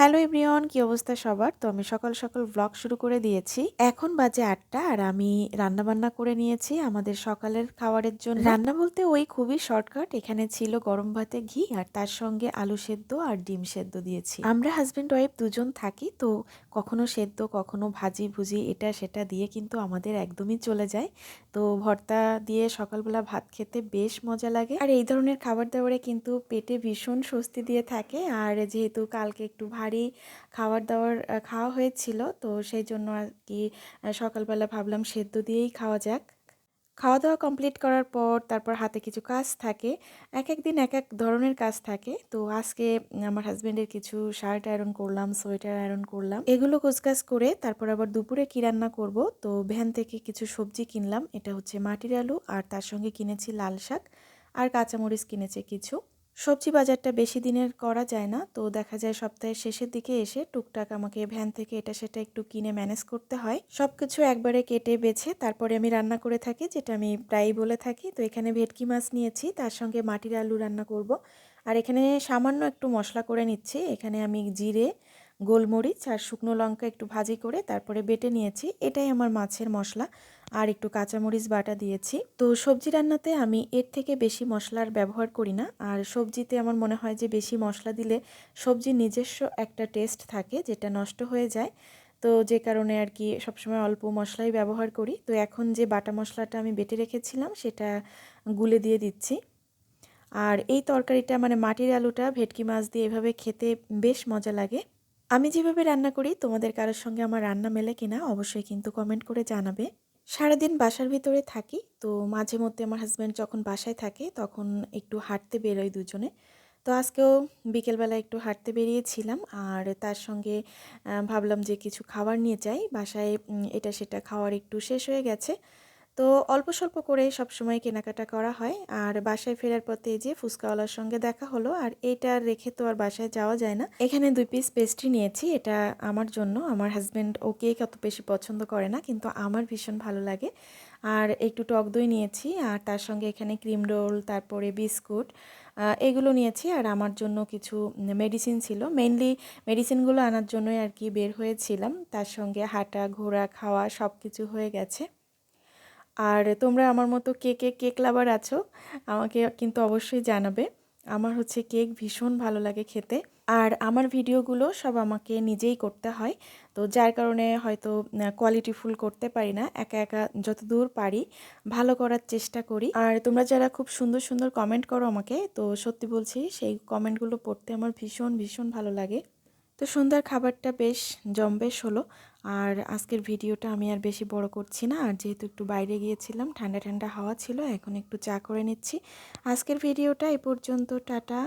Hello everyone, কি অবস্থা সবার? তো আমি সকাল সকাল ব্লগ শুরু করে দিয়েছি। এখন বাজে আটটা আর আমি রান্না বান্না করে নিয়েছি আমাদের সকালের খাবারের জন্য। রান্না বলতে ওই খুবই শর্টকাট এখানে ছিল গরম ভাতে ঘি আর তার সঙ্গে আলু সেদ্ধ আর ডিম সেদ্ধ দিয়েছি। আমরা হাজব্যান্ড ওয়াইফ দুজন থাকি, তো কখনো সেদ্ধ, কখনো ভাজি, ভুজি, এটা, সেটা দিয়ে কিন্তু আমাদের একদমই চলে যায়। তো ভর্তা দিয়ে সকালবেলা ভাত খেতে বেশ মজা লাগে। আর এই ধরনের খাবার দাবারে কিন্তু পেটে ভীষণ স্বস্তি দিয়ে থাকে। আর যেহেতু কালকে একটু ভারী খাবার দাবার খাওয়া হয়েছিল, তো সেই জন্য আর কি সকালবেলা ভাবলাম সেদ্ধ দিয়েই খাওয়া যাক। খাওয়া দাওয়া কমপ্লিট করার পর তারপর হাতে কিছু কাজ থাকে এক এক দিন এক এক ধরনের কাজ থাকে। তো আজকে আমার হাজব্যান্ডের কিছু শার্ট আয়রন করলাম সোয়েটার আয়রন করলাম। এগুলো কোচকাজ করে তারপর আবার দুপুরে কী রান্না করব? তো ভ্যান থেকে কিছু সবজি কিনলাম, এটা হচ্ছে মাটির আলু আর তার সঙ্গে কিনেছি লাল শাক আর কাঁচামরিচ কিনেছে কিছু। সবজি বাজারটা বেশি দিনের করা যায় না। তো দেখা যায় সপ্তাহের শেষের দিকে এসে টুকটাক আমাকে ভ্যান থেকে এটা সেটা একটু কিনে ম্যানেজ করতে হয়। সব কিছু একবারে কেটে বেছে তারপরে আমি রান্না করে থাকি, যেটা আমি প্রায়ই বলে থাকি। তো এখানে ভেটকি মাছ নিয়েছি, তার সঙ্গে মাটির আলু রান্না করব। আর এখানে সামান্য একটু মশলা করে নিচ্ছি। এখানে আমি জিরে, গোলমরিচ আর শুকনো লঙ্কা একটু ভাজি করে তারপরে বেটে নিয়েছি। এটাই আমার মাছের মশলা। আর একটু কাঁচামরিচ বাটা দিয়েছি। তো সবজি রান্নাতে আমি এর থেকে বেশি মশলার ব্যবহার করি না। আর সবজিতে আমার মনে হয় যে বেশি মশলা দিলে সবজির নিজস্ব একটা টেস্ট থাকে যেটা নষ্ট হয়ে যায়। তো যে কারণে আর কি সবসময় অল্প মশলাই ব্যবহার করি। তো এখন যে বাটা মশলাটা আমি বেটে রেখেছিলাম সেটা গুলে দিয়ে দিচ্ছি। আর এই তরকারিটা মানে মাটির আলুটা, ভেটকি মাছ দিয়ে এভাবে খেতে বেশ মজা লাগে। আমি যেভাবে রান্না করি, তোমাদের কারোর সঙ্গে আমার রান্না মেলে কিনা অবশ্যই কিন্তু কমেন্ট করে জানাবে। সারাদিন বাসার ভিতরে থাকি। তো মাঝে মধ্যে আমার হাজব্যান্ড যখন বাসায় থাকে, তখন একটু হাঁটতে বেরোই দুজনে। তো আজকেও বিকেলবেলা একটু হাঁটতে বেরিয়েছিলাম আর তার সঙ্গে ভাবলাম যে কিছু খাবার নিয়ে যাই। বাসায় এটা সেটা খাওয়ার একটু শেষ হয়ে গেছে। তো অল্প স্বল্প করে সবসময় কেনাকাটা করা হয়। আর বাসায় ফেরার পথে যে ফুচকাওয়ালার সঙ্গে দেখা হলো, আর এইটা রেখে তো আর বাসায় যাওয়া যায় না। এখানে দুই পিস পেস্ট্রি নিয়েছি, এটা আমার জন্য। আমার হাজব্যান্ড ওকে কেক অত বেশি পছন্দ করে না, কিন্তু আমার ভীষণ ভালো লাগে। আর একটু টক দই নিয়েছি, আর তার সঙ্গে এখানে ক্রিম রোল তারপরে বিস্কুট এগুলো নিয়েছি। আর আমার জন্য কিছু মেডিসিন ছিল। মেনলি মেডিসিনগুলো আনার জন্যই আর কি বের হয়েছিলাম। তার সঙ্গে হাঁটা, ঘোরা, খাওয়া সব কিছু হয়ে গেছে। আর তোমরা আমার মতো কে কে কেক লাভার আছো, আমাকে কিন্তু অবশ্যই জানাবে। আমার হচ্ছে কেক ভীষণ ভালো লাগে খেতে। আর আমার ভিডিওগুলো সব আমাকে নিজেই করতে হয়। তো যার কারণে হয়তো কোয়ালিটিফুল করতে পারি না, একা একা যতদূর পারি, ভালো করার চেষ্টা করি। আর তোমরা যারা খুব সুন্দর সুন্দর কমেন্ট করো আমাকে, তো সত্যি বলছি, সেই কমেন্টগুলো পড়তে আমার ভীষণ ভীষণ ভালো লাগে। তো সন্ধ্যার খাবারটা বেশ জমবেশ হলো। আর আজকের ভিডিওটা আমি আর বেশি বড় করছি না। আর যেহেতু একটু বাইরে গিয়েছিলাম, ঠান্ডা ঠান্ডা হাওয়া ছিল, এখন একটু চা করে নিচ্ছি। আজকের ভিডিওটা এ পর্যন্ত, টাটা।